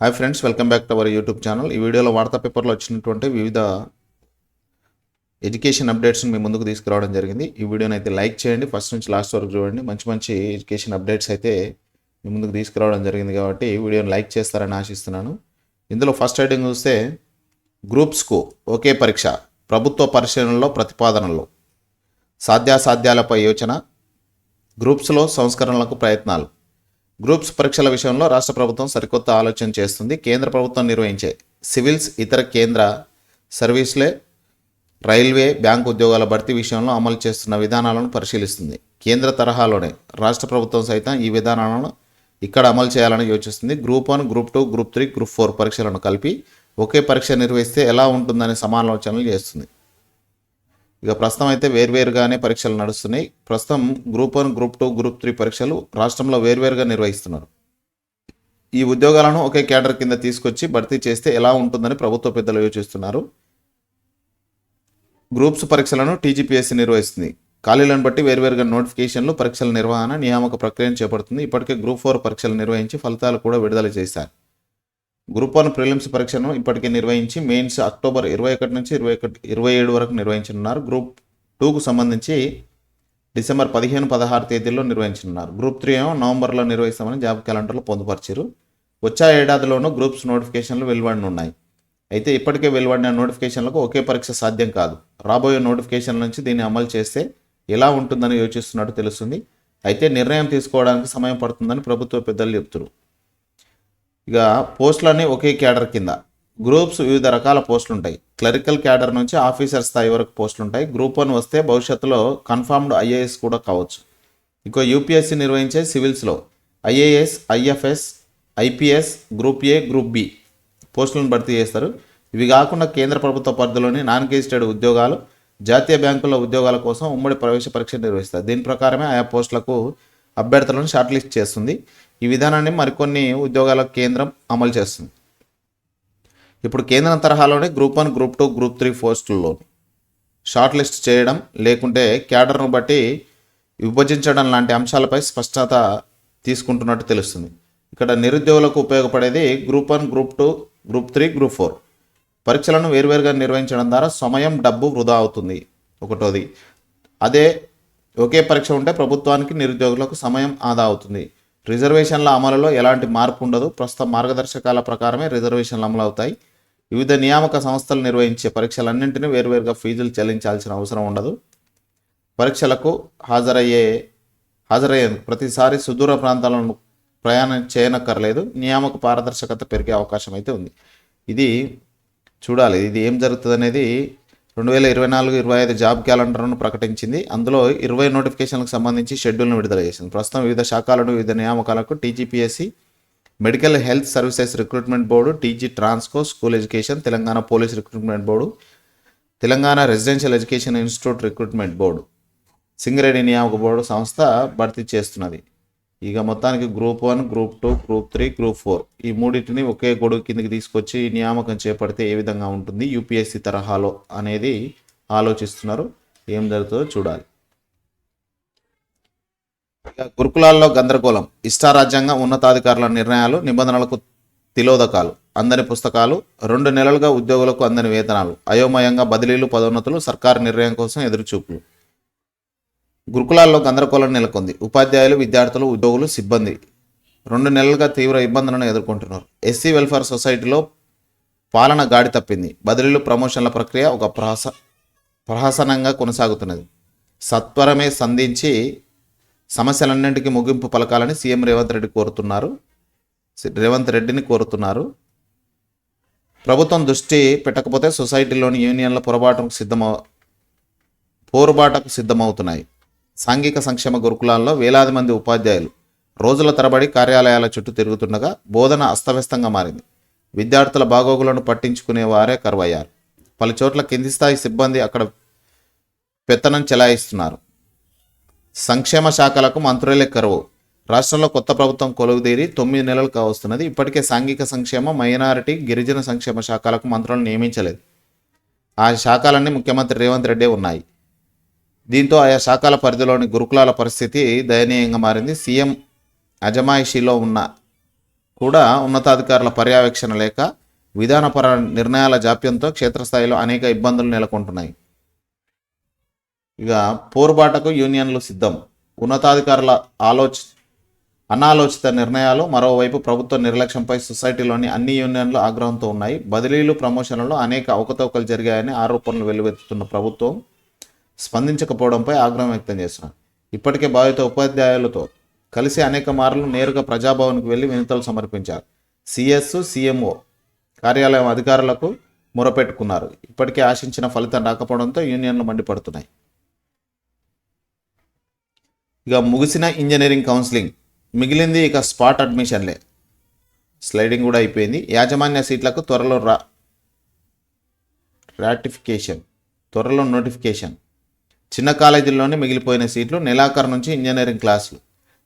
Hi friends welcome back to our YouTube channel ఈ వీడియోలో వార్తా పేపర్లో వచ్చినటువంటి వివిధ ఎడ్యుకేషన్ అప్డేట్స్ని మీ ముందుకు తీసుకురావడం జరిగింది. ఈ వీడియోని అయితే లైక్ చేయండి. ఫస్ట్ నుంచి లాస్ట్ వరకు చూడండి. మంచి మంచి ఎడ్యుకేషన్ అప్డేట్స్ అయితే మీ ముందుకు తీసుకురావడం జరిగింది కాబట్టి ఈ వీడియోని లైక్ చేస్తారని ఆశిస్తున్నాను. ఇందులో ఫస్ట్ ఐటమ్ చూస్తే గ్రూప్స్కు ఒకే పరీక్ష ప్రభుత్వ పరిశీలనలో ప్రతిపాదనలు. సాధ్యాసాధ్యాలపై యోచన గ్రూప్స్లో సంస్కరణలకు ప్రయత్నాలు. గ్రూప్స్ పరీక్షల విషయంలో రాష్ట్ర ప్రభుత్వం సరికొత్త ఆలోచన చేస్తుంది. కేంద్ర ప్రభుత్వం నిర్వహించే సివిల్స్ ఇతర కేంద్ర సర్వీసులే రైల్వే బ్యాంక్ ఉద్యోగాల భర్తీ విషయంలో అమలు చేస్తున్న విధానాలను పరిశీలిస్తుంది. కేంద్ర తరహాలోనే రాష్ట్ర ప్రభుత్వం సైతం ఈ విధానాలను ఇక్కడ అమలు చేయాలని యోచిస్తుంది. Group one group two group three group four పరీక్షలను కలిపి ఒకే పరీక్ష నిర్వహిస్తే ఎలా ఉంటుందనే సమాలోచనలు చేస్తుంది. ఇక ప్రస్తుతం అయితే వేర్వేరుగానే పరీక్షలు నడుస్తున్నాయి. ప్రస్తుతం group one group two group three పరీక్షలు రాష్ట్రంలో వేర్వేరుగా నిర్వహిస్తున్నారు. ఈ ఉద్యోగాలను ఒకే క్యాడర్ కింద తీసుకొచ్చి భర్తీ చేస్తే ఎలా ఉంటుందని ప్రభుత్వ పెద్దలు యోచిస్తున్నారు. గ్రూప్స్ పరీక్షలను టీజీపీఎస్సీ నిర్వహిస్తుంది. ఖాళీలను బట్టి వేర్వేరుగా నోటిఫికేషన్లు పరీక్షల నిర్వహణ నియామక ప్రక్రియను చేపడుతుంది. ఇప్పటికే గ్రూప్ ఫోర్ పరీక్షలు నిర్వహించి ఫలితాలు కూడా విడుదల చేశారు. గ్రూప్ వన్ ప్రిలిమ్స్ పరీక్షను ఇప్పటికే నిర్వహించి మెయిన్స్ అక్టోబర్ ఇరవై ఒకటి నుంచి ఇరవై ఒకటి ఇరవై ఏడు వరకు నిర్వహించనున్నారు. గ్రూప్ టూకు సంబంధించి డిసెంబర్ పదిహేను పదహారు తేదీల్లో నిర్వహించనున్నారు. గ్రూప్ త్రీ ఏమో నవంబర్లో నిర్వహిస్తామని జాబ్ క్యాలెండర్లో పొందుపరిచారు. వచ్చే ఏడాదిలోనూ గ్రూప్స్ నోటిఫికేషన్లు వెలువడనున్నాయి. అయితే ఇప్పటికే వెలువడిన నోటిఫికేషన్లకు ఒకే పరీక్ష సాధ్యం కాదు. రాబోయే నోటిఫికేషన్ నుంచి దీన్ని అమలు చేస్తే ఎలా ఉంటుందని యోచిస్తున్నట్టు తెలుస్తుంది. అయితే నిర్ణయం తీసుకోవడానికి సమయం పడుతుందని ప్రభుత్వ పెద్దలు చెబుతున్నారు. ఇక పోస్టులన్నీ ఒకే క్యాడర్ కింద. గ్రూప్స్ వివిధ రకాల పోస్టులు ఉంటాయి క్లరికల్ క్యాడర్ నుంచి ఆఫీసర్ స్థాయి వరకు పోస్టులు ఉంటాయి గ్రూప్ వన్ వస్తే భవిష్యత్తులో కన్ఫర్మ్డ్ ఐఏఎస్ కూడా కావచ్చు. ఇంకో యూపీఎస్సీ నిర్వహించే సివిల్స్లో IAS IFS IPS group A group B పోస్టులను భర్తీ చేస్తారు. ఇవి కాకుండా కేంద్ర ప్రభుత్వ పరిధిలోని నాన్ గెజిటెడ్ ఉద్యోగాలు జాతీయ బ్యాంకుల ఉద్యోగాల కోసం ఉమ్మడి ప్రవేశ పరీక్ష నిర్వహిస్తారు. దీని ప్రకారమే ఆయా పోస్టులకు అభ్యర్థులను షార్ట్ లిస్ట్ చేస్తుంది. ఈ విధానాన్ని మరికొన్ని ఉద్యోగాలకు కేంద్రం అమలు చేస్తుంది. ఇప్పుడు కేంద్రం తరహాలోనే group one group two group three పోస్టుల్లో షార్ట్ లిస్ట్ చేయడం లేకుంటే క్యాడర్ను బట్టి విభజించడం లాంటి అంశాలపై స్పష్టత తీసుకుంటున్నట్టు తెలుస్తుంది. ఇక్కడ నిరుద్యోగులకు ఉపయోగపడేది group one group two group three group four. పరీక్షలను వేరువేరుగా నిర్వహించడం ద్వారా సమయం డబ్బు వృధా అవుతుంది. ఒకటోది అదే ఒకే పరీక్ష ఉంటే ప్రభుత్వానికి నిరుద్యోగులకు సమయం ఆదా అవుతుంది. రిజర్వేషన్ల అమలులో ఎలాంటి మార్పు ఉండదు. ప్రస్తుత మార్గదర్శకాల ప్రకారమే రిజర్వేషన్లు అమలు అవుతాయి. వివిధ నియామక సంస్థలు నిర్వహించే పరీక్షలన్నింటినీ వేరువేరుగా ఫీజులు చెల్లించాల్సిన అవసరం ఉండదు. పరీక్షలకు హాజరయ్యే హాజరయ్యేందుకు ప్రతిసారి సుదూర ప్రాంతాలను ప్రయాణం చేయనక్కర్లేదు. నియామక పారదర్శకత పెరిగే అవకాశం అయితే ఉంది. ఇది చూడాలి. ఇది ఏం జరుగుతుంది అనేది రెండు వేల ఇరవై నాలుగు ఇరవై ఐదు జాబ్ క్యాలెండర్ను ప్రకటించింది. అందులో ఇరవై నోటిఫికేషన్లకు సంబంధించి షెడ్యూల్ను విడుదల చేసింది. ప్రస్తుతం వివిధ శాఖలను వివిధ నియామకాలకు TGPSC medical health services recruitment board TG Transco school education Telangana police recruitment board Telangana residential education institute recruitment board Singareni నియామక బోర్డు సంస్థ భర్తీ చేస్తున్నది. ఇక మొత్తానికి group one group two group three group four. ఈ మూడింటిని ఒకే గొడుగు కిందకి తీసుకొచ్చి నియామకం చేపడితే ఏ విధంగా ఉంటుంది యూపీఎస్సీ తరహాలో అనేది ఆలోచిస్తున్నారు. ఏం జరుగుతుందో చూడాలి. ఇక గురుకులాల్లో గందరగోళం. ఇష్టారాజ్యంగా ఉన్నతాధికారుల నిర్ణయాలు నిబంధనలకు తిలోదకాలు. అందని పుస్తకాలు రెండు నెలలుగా ఉద్యోగులకు అందని వేతనాలు. అయోమయంగా బదిలీలు పదోన్నతులు సర్కారు నిర్ణయం కోసం ఎదురుచూపులు. గురుకులాల్లో గందరగోళం నెలకొంది. ఉపాధ్యాయులు విద్యార్థులు ఉద్యోగులు సిబ్బంది రెండు నెలలుగా తీవ్ర ఇబ్బందులను ఎదుర్కొంటున్నారు. ఎస్సీ వెల్ఫేర్ సొసైటీలో పాలన గాడి తప్పింది. బదిలీలు ప్రమోషన్ల ప్రక్రియ ఒక ప్రహస ప్రహసనంగా కొనసాగుతున్నది. సత్వరమే సంధించి సమస్యలన్నింటికీ ముగింపు పలకాలని సీఎం రేవంత్ రెడ్డి కోరుతున్నారు. రేవంత్ రెడ్డిని కోరుతున్నారు. ప్రభుత్వం దృష్టి పెట్టకపోతే సొసైటీలోని యూనియన్ల పొరపాటుకు సిద్ధమ పోరుబాటకు సిద్ధమవుతున్నాయి. సాంఘిక సంక్షేమ గురుకులాల్లో వేలాది మంది ఉపాధ్యాయులు రోజుల తరబడి కార్యాలయాల చుట్టూ తిరుగుతుండగా బోధన అస్తవ్యస్తంగా మారింది. విద్యార్థుల బాగోగులను పట్టించుకునే వారే కరువయ్యారు. పలు చోట్ల కింది స్థాయి సిబ్బంది అక్కడ పెత్తనం చెలాయిస్తున్నారు. సంక్షేమ శాఖలకు మంత్రులే కరువు. రాష్ట్రంలో కొత్త ప్రభుత్వం కొలువుదీరి తొమ్మిది నెలలు కావస్తున్నది. ఇప్పటికే సాంఘిక సంక్షేమ మైనారిటీ గిరిజన సంక్షేమ శాఖలకు మంత్రులను నియమించలేదు. ఆ శాఖలన్నీ ముఖ్యమంత్రి రేవంత్ రెడ్డి ఉన్నాయి. దీంతో ఆయా శాఖల పరిధిలోని గురుకులాల పరిస్థితి దయనీయంగా మారింది. సీఎం అజమాయిషీలో ఉన్న కూడా ఉన్నతాధికారుల పర్యవేక్షణ లేక విధానపర నిర్ణయాల జాప్యంతో క్షేత్రస్థాయిలో అనేక ఇబ్బందులు నెలకొంటున్నాయి. ఇక పోరుబాటకు యూనియన్లు సిద్ధం. ఉన్నతాధికారుల ఆలోచ అనాలోచిత నిర్ణయాలు మరోవైపు ప్రభుత్వ నిర్లక్ష్యంపై సొసైటీలోని అన్ని యూనియన్లు ఆగ్రహంతో ఉన్నాయి. బదిలీలు ప్రమోషన్లలో అనేక అవకతవకలు జరిగాయని ఆరోపణలు వెల్లువెత్తుతున్న ప్రభుత్వం స్పందించకపోవడంపై ఆగ్రహం వ్యక్తం చేస్తున్నారు ఇప్పటికే బాధిత ఉపాధ్యాయులతో కలిసి అనేక మార్లు నేరుగా ప్రజాభవన్కు వెళ్ళి వినతులు సమర్పించారు. సిఎస్ సిఎంఓ కార్యాలయం అధికారులకు మొరపెట్టుకున్నారు. ఇప్పటికే ఆశించిన ఫలితం రాకపోవడంతో యూనియన్లు మండిపడుతున్నాయి. ఇక ముగిసిన ఇంజనీరింగ్ కౌన్సిలింగ్. మిగిలింది ఇక స్పాట్ అడ్మిషన్లే. స్లైడింగ్ కూడా అయిపోయింది. యాజమాన్య సీట్లకు త్వరలో రా రాటిఫికేషన్. త్వరలో నోటిఫికేషన్. చిన్న కాలేజీల్లోనే మిగిలిపోయిన సీట్లు నెలాఖరు నుంచి ఇంజనీరింగ్ క్లాసులు.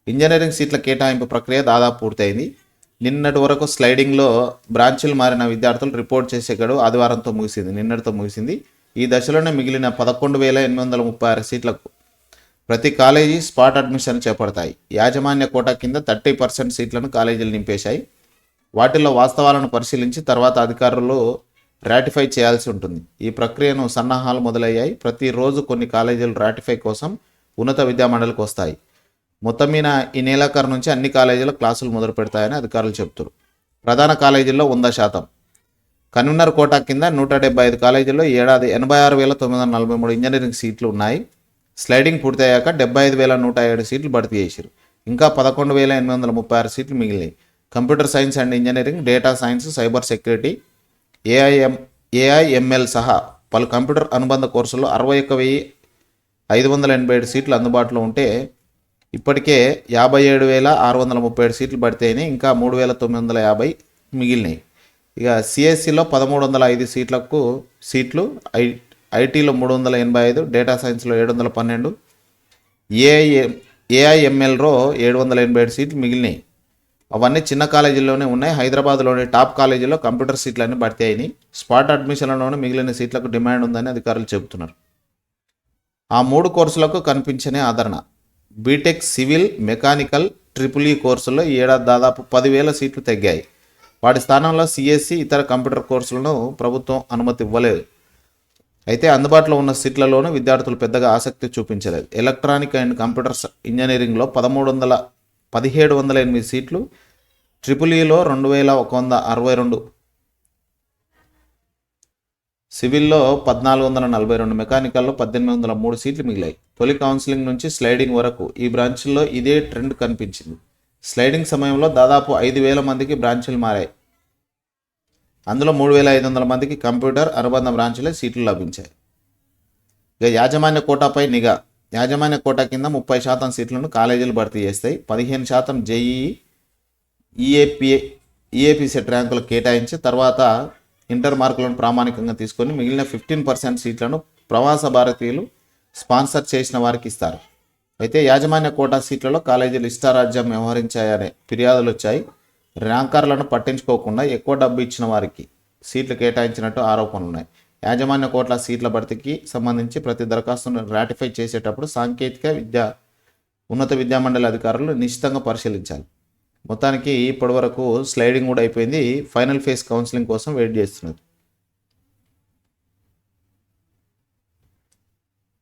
ఇంజనీరింగ్ సీట్ల కేటాయింపు ప్రక్రియ దాదాపు పూర్తయింది. నిన్నటి వరకు స్లైడింగ్లో బ్రాంచ్లు మారిన విద్యార్థులు రిపోర్ట్ చేసే గడువు ఆదివారంతో ముగిసింది నిన్నటితో ముగిసింది. ఈ దశలోనే మిగిలిన పదకొండు వేల ఎనిమిది వందల ముప్పై ఆరు సీట్లకు ప్రతి కాలేజీ స్పాట్ అడ్మిషన్ చేపడతాయి. యాజమాన్య కోటా కింద థర్టీ పర్సెంట్ సీట్లను కాలేజీలు నింపేశాయి. వాటిల్లో వాస్తవాలను పరిశీలించి తర్వాత అధికారులు రాటిఫై చేయాల్సి ఉంటుంది. ఈ ప్రక్రియను సన్నాహాలు మొదలయ్యాయి. ప్రతిరోజు కొన్ని కాలేజీలు రాటిఫై కోసం ఉన్నత విద్యామండలికి వస్తాయి. మొత్తం మీద ఈ నెలాఖరు నుంచి అన్ని కాలేజీల క్లాసులు మొదలు పెడతాయని అధికారులు చెబుతారు ప్రధాన కాలేజీల్లో వంద శాతం. కన్వీనర్ కోటా కింద నూట డెబ్బై ఐదు కాలేజీల్లో ఏడాది ఎనభై ఆరు వేల తొమ్మిది వందల నలభై మూడు ఇంజనీరింగ్ సీట్లు ఉన్నాయి. స్లైడింగ్ పూర్తయ్యాక డెబ్బై ఐదు వేల నూట ఏడు సీట్లు భర్తీ చేశారు. ఇంకా పదకొండు వేల ఎనిమిది వందల ముప్పై ఆరు సీట్లు మిగిలినాయి. Computer science and engineering data science cyber security AIM AIML సహా పలు కంప్యూటర్ అనుబంధ కోర్సుల్లో అరవై ఒక్క వెయ్యి ఐదు వందల ఎనభై ఏడు సీట్లు అందుబాటులో ఉంటే ఇప్పటికే యాభై ఏడు వేల ఆరు వందల ముప్పై ఏడు సీట్లు పడితేనే ఇంకా మూడు వేల తొమ్మిది వందల యాభై మిగిలినాయి. ఇక సిఎస్సిలో పదమూడు వందల ఐదు సీట్లకు సీట్లు ఐ ఐటీలో మూడు వందల ఎనభై ఐదు డేటా సైన్స్లో ఏడు వందల పన్నెండు ఏఐఎం ఏఐఎంఎల్రో ఏడు వందల ఎనభై ఏడు సీట్లు మిగిలినాయి. అవన్నీ చిన్న కాలేజీల్లోనే ఉన్నాయి. హైదరాబాద్లోని టాప్ కాలేజీలో కంప్యూటర్ సీట్లన్నీ భర్తీ అయినాయి. స్పాట్ అడ్మిషన్లలోనే మిగిలిన సీట్లకు డిమాండ్ ఉందని అధికారులు చెబుతున్నారు. ఆ మూడు కోర్సులకు కనిపించనే ఆదరణ. BTech civil mechanical triple E కోర్సుల్లో ఈ ఏడాది దాదాపు పదివేల సీట్లు తగ్గాయి. వాటి స్థానంలో సిఎస్సి ఇతర కంప్యూటర్ కోర్సులను ప్రభుత్వం అనుమతి ఇవ్వలేదు. అయితే అందుబాటులో ఉన్న సీట్లలోనూ విద్యార్థులు పెద్దగా ఆసక్తి చూపించలేదు. ఎలక్ట్రానిక్ అండ్ కంప్యూటర్స్ ఇంజనీరింగ్లో పదమూడు వందల పదిహేడు వందల ఎనిమిది సీట్లు. ట్రిపుల్ ఈలో రెండు వేల ఒక వంద అరవై రెండు. సివిల్లో పద్నాలుగు వందల నలభై రెండు మెకానికల్లో పద్దెనిమిది వందల మూడు సీట్లు మిగిలాయి. తొలి కౌన్సిలింగ్ నుంచి స్లైడింగ్ వరకు ఈ బ్రాంచ్ల్లో ఇదే ట్రెండ్ కనిపించింది. స్లైడింగ్ సమయంలో దాదాపు ఐదు వేల మందికి బ్రాంచ్లు మారాయి. అందులో మూడు వేల ఐదు వందల మందికి కంప్యూటర్ అనుబంధ బ్రాంచ్లే సీట్లు లభించాయి. ఇక యాజమాన్య కోటాపై నిఘా. యాజమాన్య కోట కింద ముప్పై శాతం సీట్లను కాలేజీలు భర్తీ చేస్తాయి. పదిహేను శాతం జేఈఈ ఈఏపీఏ ఈఏపీ సెట్ ర్యాంకులు కేటాయించి తర్వాత ఇంటర్ మార్కులను ప్రామాణికంగా తీసుకొని మిగిలిన ఫిఫ్టీన్ పర్సెంట్ సీట్లను ప్రవాస భారతీయులు స్పాన్సర్ చేసిన వారికి ఇస్తారు. అయితే యాజమాన్య కోటా సీట్లలో కాలేజీలు ఇష్టారాజ్యం వ్యవహరించాయనే ఫిర్యాదులు వచ్చాయి. ర్యాంకర్లను పట్టించుకోకుండా ఎక్కువ డబ్బు ఇచ్చిన వారికి సీట్లు కేటాయించినట్టు ఆరోపణలు ఉన్నాయి యాజమాన్య కోట్ల సీట్ల భర్తీకి సంబంధించి ప్రతి దరఖాస్తును రాటిఫై చేసేటప్పుడు సాంకేతిక విద్యా ఉన్నత విద్యామండలి అధికారులు నిశ్చితంగా పరిశీలించాలి. మొత్తానికి ఇప్పటి వరకు స్లైడింగ్ కూడా అయిపోయింది. ఫైనల్ ఫేజ్ కౌన్సిలింగ్ కోసం వెయిట్ చేస్తున్నది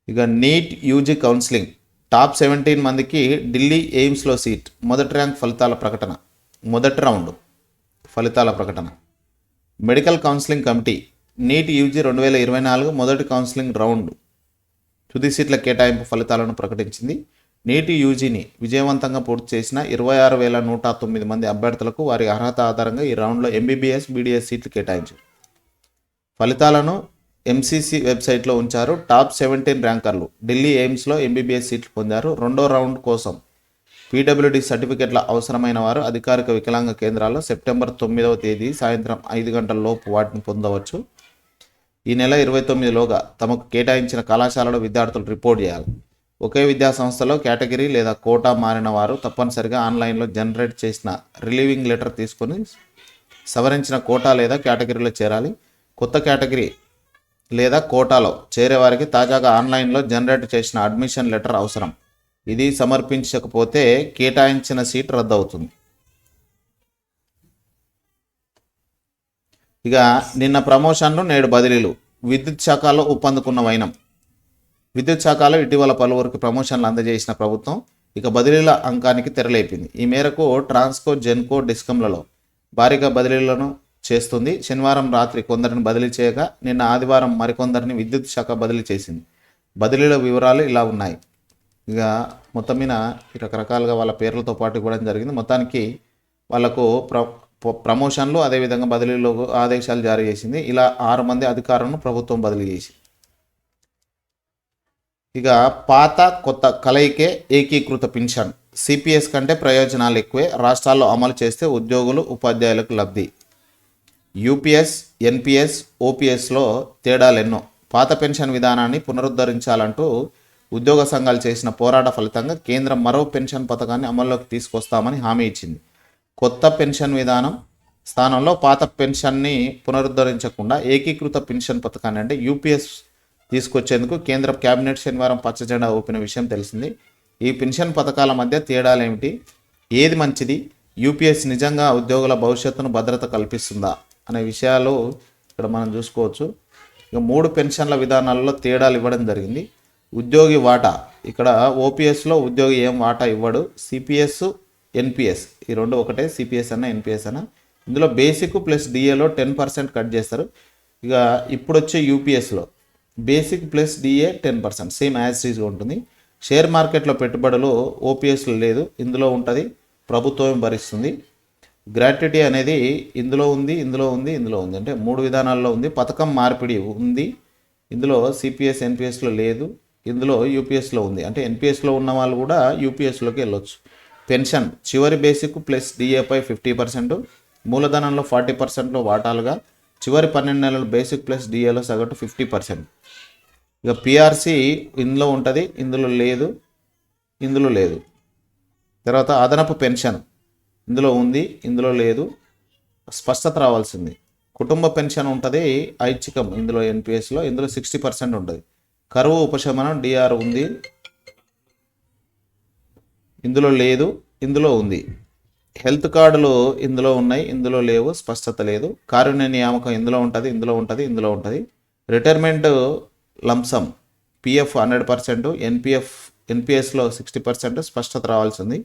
ఇక NEET UG counselling. Top seventeen మందికి ఢిల్లీ ఎయిమ్స్లో సీట్. మొదటి ర్యాంక్ ఫలితాల ప్రకటన. మొదటి రౌండ్ ఫలితాల ప్రకటన. Medical counselling committee NEET UG రెండు వేల ఇరవై నాలుగు మొదటి కౌన్సిలింగ్ రౌండ్ తుది సీట్ల కేటాయింపు ఫలితాలను ప్రకటించింది. నీటి యూజీని విజయవంతంగా పూర్తి చేసిన ఇరవై ఆరు వేల నూట తొమ్మిది మంది అభ్యర్థులకు వారి అర్హత ఆధారంగా ఈ రౌండ్లో ఎంబీబీఎస్ బీడీఎస్ సీట్లు కేటాయించారు. ఫలితాలను ఎంసీసీ వెబ్సైట్లో ఉంచారు. టాప్ సెవెంటీన్ ర్యాంకర్లు ఢిల్లీ ఎయిమ్స్లో ఎంబీబీఎస్ సీట్లు పొందారు. రెండో రౌండ్ కోసం పీడబ్ల్యూడీ సర్టిఫికెట్ల అవసరమైన వారు అధికారిక వికలాంగ కేంద్రాల్లో సెప్టెంబర్ తొమ్మిదవ తేదీ సాయంత్రం ఐదు గంటల లోపు వాటిని పొందవచ్చు. ఈ నెల ఇరవై తొమ్మిదిలోగా తమకు కేటాయించిన కళాశాలలో విద్యార్థులు రిపోర్ట్ చేయాలి. ఒకే విద్యా సంస్థలో కేటగిరీ లేదా కోటా మారిన వారు తప్పనిసరిగా ఆన్లైన్లో జనరేట్ చేసిన రిలీవింగ్ లెటర్ తీసుకొని సవరించిన కోటా లేదా కేటగిరీలో చేరాలి. కొత్త కేటగిరీ లేదా కోటాలో చేరే వారికి తాజాగా ఆన్లైన్లో జనరేట్ చేసిన అడ్మిషన్ లెటర్ అవసరం. ఇది సమర్పించకపోతే కేటాయించిన సీట్ రద్దు అవుతుంది ఇక నిన్న ప్రమోషన్లు నేడు బదిలీలు. విద్యుత్ శాఖలో ఒప్పందుకున్న వైనం. విద్యుత్ శాఖలో ఇటీవల పలువురికి ప్రమోషన్లు అందజేసిన ప్రభుత్వం ఇక బదిలీల అంకానికి తెరలేపింది. ఈ మేరకు ట్రాన్స్కో జెన్కో డిస్కంలలో భారీగా బదిలీలను చేస్తుంది. శనివారం రాత్రి కొందరిని బదిలీ చేయగా నిన్న ఆదివారం మరికొందరిని విద్యుత్ శాఖ బదిలీ చేసింది. బదిలీల వివరాలు ఇలా ఉన్నాయి. ఇక మొత్తం మీద రకరకాలుగా వాళ్ళ పేర్లతో పాటు ఇవ్వడం జరిగింది. మొత్తానికి వాళ్ళకు ప్ర- ప్రమోషన్లు అదేవిధంగా బదిలీలో ఆదేశాలు జారీ చేసింది. ఇలా ఆరు మంది అధికారులను ప్రభుత్వం బదిలీ చేసింది. ఇక పాత కొత్త కలయికే ఏకీకృత పింఛన్. సిపిఎస్ కంటే ప్రయోజనాలు ఎక్కువే. రాష్ట్రాల్లో అమలు చేస్తే ఉద్యోగులు ఉపాధ్యాయులకు లబ్ధి. యూపీఎస్ ఎన్పిఎస్ ఓపీఎస్లో తేడాలు ఎన్నో పాత పెన్షన్ విధానాన్ని పునరుద్ధరించాలంటూ ఉద్యోగ సంఘాలు చేసిన పోరాట ఫలితంగా కేంద్రం మరో పెన్షన్ పథకాన్ని అమల్లోకి తీసుకొస్తామని హామీ ఇచ్చింది. కొత్త పెన్షన్ విధానం స్థానంలో పాత పెన్షన్ని పునరుద్ధరించకుండా ఏకీకృత పెన్షన్ పథకాన్ని అంటే యూపీఎస్ తీసుకొచ్చేందుకు కేంద్ర కేబినెట్ శనివారం పచ్చజెండా ఊపిన విషయం తెలిసింది. ఈ పెన్షన్ పథకాల మధ్య తేడాలు ఏమిటి? ఏది మంచిది? యూపీఎస్ నిజంగా ఉద్యోగుల భవిష్యత్తును భద్రత కల్పిస్తుందా? అనే విషయాలు ఇక్కడ మనం చూసుకోవచ్చు. ఇక మూడు పెన్షన్ల విధానాల్లో తేడాలు ఇవ్వడం జరిగింది. ఉద్యోగి వాటా. ఇక్కడ ఓపీఎస్లో ఉద్యోగి ఏం వాటా ఇవ్వడు? సిపిఎస్ ఎన్పిఎస్ ఈ రెండు ఒకటే సిపిఎస్ అన్న ఎన్పిఎస్ అన్న. ఇందులో బేసిక్ ప్లస్ డిఏలో టెన్ పర్సెంట్ కట్ చేస్తారు. ఇక ఇప్పుడు వచ్చే యూపీఎస్లో basic plus DA ten percent same as ఉంటుంది. షేర్ మార్కెట్లో పెట్టుబడులు ఓపీఎస్లో లేదు. ఇందులో ఉంటుంది ప్రభుత్వం భరిస్తుంది. గ్రాట్యుటీ అనేది ఇందులో ఉంది ఇందులో ఉంది ఇందులో ఉంది. అంటే మూడు విధానాల్లో ఉంది. పథకం మార్పిడి ఉంది. ఇందులో సిపిఎస్ ఎన్పిఎస్లో లేదు. ఇందులో యూపీఎస్లో ఉంది. అంటే ఎన్పిఎస్లో ఉన్న వాళ్ళు కూడా యూపీఎస్లోకి వెళ్ళొచ్చు. పెన్షన్ చివరి బేసిక్ ప్లస్ డిఏపై ఫిఫ్టీ పర్సెంట్ మూలధనంలో ఫార్టీ పర్సెంట్లో వాటాలుగా చివరి పన్నెండు నెలల బేసిక్ ప్లస్ డిఏలో సగటు ఫిఫ్టీ పర్సెంట్. ఇక పిఆర్సి ఇందులో ఉంటుంది ఇందులో లేదు ఇందులో లేదు. తర్వాత అదనపు పెన్షన్ ఇందులో ఉంది ఇందులో లేదు స్పష్టత రావాల్సింది. కుటుంబ పెన్షన్ ఉంటుంది ఐచ్ఛికం ఇందులో ఎన్పిఎస్లో ఇందులో సిక్స్టీ పర్సెంట్ ఉంటుంది. కరువు ఉపశమనం డిఆర్ ఉంది ఇందులో లేదు ఇందులో ఉంది. హెల్త్ కార్డులు ఇందులో ఉన్నాయి ఇందులో లేవు స్పష్టత లేదు. కారుణ్య నియామకం ఇందులో ఉంటుంది ఇందులో ఉంటుంది ఇందులో ఉంటుంది. Retirement lumpsum PF hundred percent NPF ఎన్పిఎస్లో sixty percent స్పష్టత రావాల్సింది.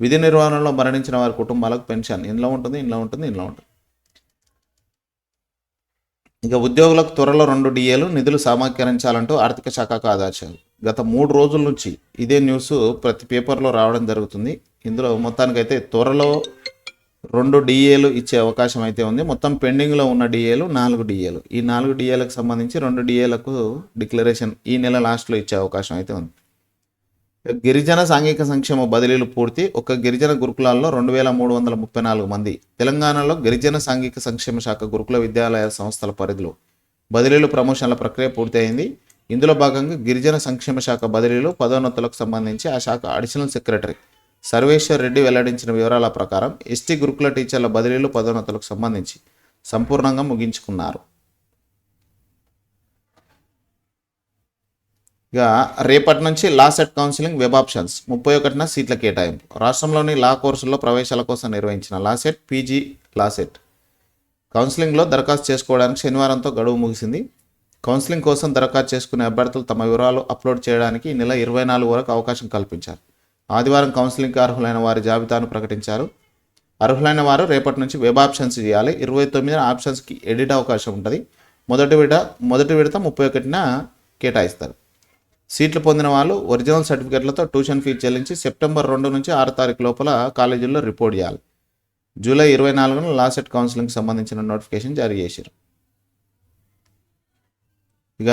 విధి నిర్వహణలో మరణించిన వారి కుటుంబాలకు పెన్షన్ ఇందులో ఉంటుంది ఇందులో ఉంటుంది ఇందులో ఉంటుంది. ఇక ఉద్యోగులకు త్వరలో రెండు డిఏలు నిధులు సమాకరించాలంటూ ఆర్థిక శాఖకు ఆదేశాలు గత మూడు రోజుల నుంచి ఇదే న్యూస్ ప్రతి పేపర్లో రావడం జరుగుతుంది. ఇందులో మొత్తానికైతే త్వరలో రెండు డిఏలు ఇచ్చే అవకాశం అయితే ఉంది. మొత్తం పెండింగ్లో ఉన్న డిఏలు నాలుగు డిఏలు. ఈ నాలుగు డిఏలకు సంబంధించి రెండు డిఏలకు డిక్లరేషన్ ఈ నెల లాస్ట్లో ఇచ్చే అవకాశం అయితే ఉంది. గిరిజన సాంఘిక సంక్షేమ బదిలీలు పూర్తి. ఒక గిరిజన గురుకులాల్లో రెండు వేల మూడు వందల ముప్పై నాలుగు మంది. తెలంగాణలో గిరిజన సాంఘిక సంక్షేమ శాఖ గురుకుల విద్యాలయ సంస్థల పరిధిలో బదిలీలు ప్రమోషన్ల ప్రక్రియ పూర్తయింది. ఇందులో భాగంగా గిరిజన సంక్షేమ శాఖ బదిలీలు పదోన్నతులకు సంబంధించి ఆ శాఖ అడిషనల్ సెక్రటరీ సర్వేశ్వర్ రెడ్డి వెల్లడించిన వివరాల ప్రకారం ఎస్టీ గురుకుల టీచర్ల బదిలీలు పదోన్నతులకు సంబంధించి సంపూర్ణంగా ముగించుకున్నారు. ఇక రేపటి నుంచి LAWCET counselling web options ముప్పై ఒకటిన సీట్ల కేటాయింపు. రాష్ట్రంలోని లా కోర్సుల్లో ప్రవేశాల కోసం నిర్వహించిన LAWCET PG LAWCET. కౌన్సిలింగ్లో దరఖాస్తు చేసుకోవడానికి శనివారంతో గడువు ముగిసింది. కౌన్సిలింగ్ కోసం దరఖాస్తు చేసుకునే అభ్యర్థులు తమ వివరాలు అప్లోడ్ చేయడానికి ఈ నెల ఇరవై నాలుగు వరకు అవకాశం కల్పించారు. ఆదివారం కౌన్సిలింగ్కి అర్హులైన వారి జాబితాను ప్రకటించారు. అర్హులైన వారు రేపటి నుంచి వెబ్ ఆప్షన్స్ చేయాలి. ఇరవై తొమ్మిది ఆప్షన్స్కి ఎడిట్ అవకాశం ఉంటుంది. మొదటి విడత మొదటి విడత ముప్పై ఒకటిన కేటాయిస్తారు. సీట్లు పొందిన వాళ్ళు ఒరిజినల్ సర్టిఫికెట్లతో ట్యూషన్ ఫీజు చెల్లించి సెప్టెంబర్ రెండు నుంచి ఆరు తారీఖు లోపల కాలేజీల్లో రిపోర్ట్ చేయాలి. జూలై ఇరవై నాలుగున లాసెట్ కౌన్సిలింగ్కి సంబంధించిన నోటిఫికేషన్ జారీ చేశారు. ఇక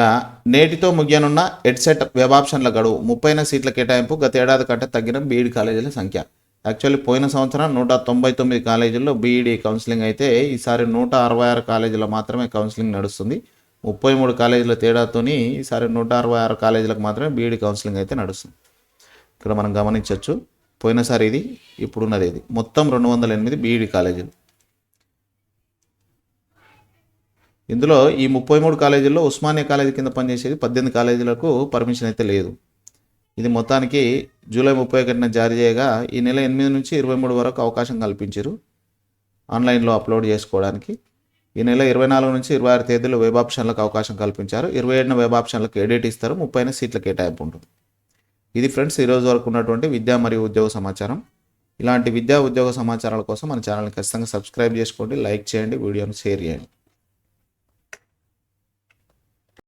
నేటితో ముగియనున్న ఎడ్సెట్ వెబ్ ఆప్షన్ల గడువు ముప్పైన సీట్ల కేటాయింపు గత ఏడాది కంటే తగ్గిన బీఈడి కాలేజీల సంఖ్య. యాక్చువల్లీ పోయిన సంవత్సరం నూట తొంభై తొమ్మిది కాలేజీల్లో బీఈడి కౌన్సిలింగ్ అయితే ఈసారి నూట అరవై ఆరు కాలేజీలో మాత్రమే కౌన్సిలింగ్ నడుస్తుంది. ముప్పై మూడు కాలేజీల తేడాతోని ఈసారి నూట అరవై ఆరు కాలేజీలకు మాత్రమే బీఈడి కౌన్సిలింగ్ అయితే నడుస్తుంది. ఇక్కడ మనం గమనించవచ్చు పోయినసారి ఇది ఇప్పుడున్నది ఇది మొత్తం రెండు వందల ఎనిమిది బీఈడి కాలేజీలు. ఇందులో ఈ ముప్పై మూడు కాలేజీల్లో ఉస్మానియా కాలేజీ కింద పనిచేసేది పద్దెనిమిది కాలేజీలకు పర్మిషన్ అయితే లేదు. ఇది మొత్తానికి జూలై ముప్పై ఒకటిన జారీ చేయగా ఈ నెల ఎనిమిది నుంచి ఇరవై మూడు వరకు అవకాశం కల్పించారు ఆన్లైన్లో అప్లోడ్ చేసుకోవడానికి. ఈ నెల ఇరవై నాలుగు నుంచి ఇరవై ఆరు తేదీలో వెబ్ ఆప్షన్లకు అవకాశం కల్పించారు. ఇరవై ఏడున వెబ్ ఆప్షన్లకు ఎడిట్ ఇస్తారు. ముప్పైన సీట్ల కేటాయింపు ఉంటుంది. ఇది ఫ్రెండ్స్ ఈరోజు వరకు ఉన్నటువంటి విద్యా మరియు ఉద్యోగ సమాచారం. ఇలాంటి విద్యా ఉద్యోగ సమాచారాల కోసం మన ఛానల్ని ఖచ్చితంగా సబ్స్క్రైబ్ చేసుకోండి లైక్ చేయండి వీడియోని షేర్ చేయండి.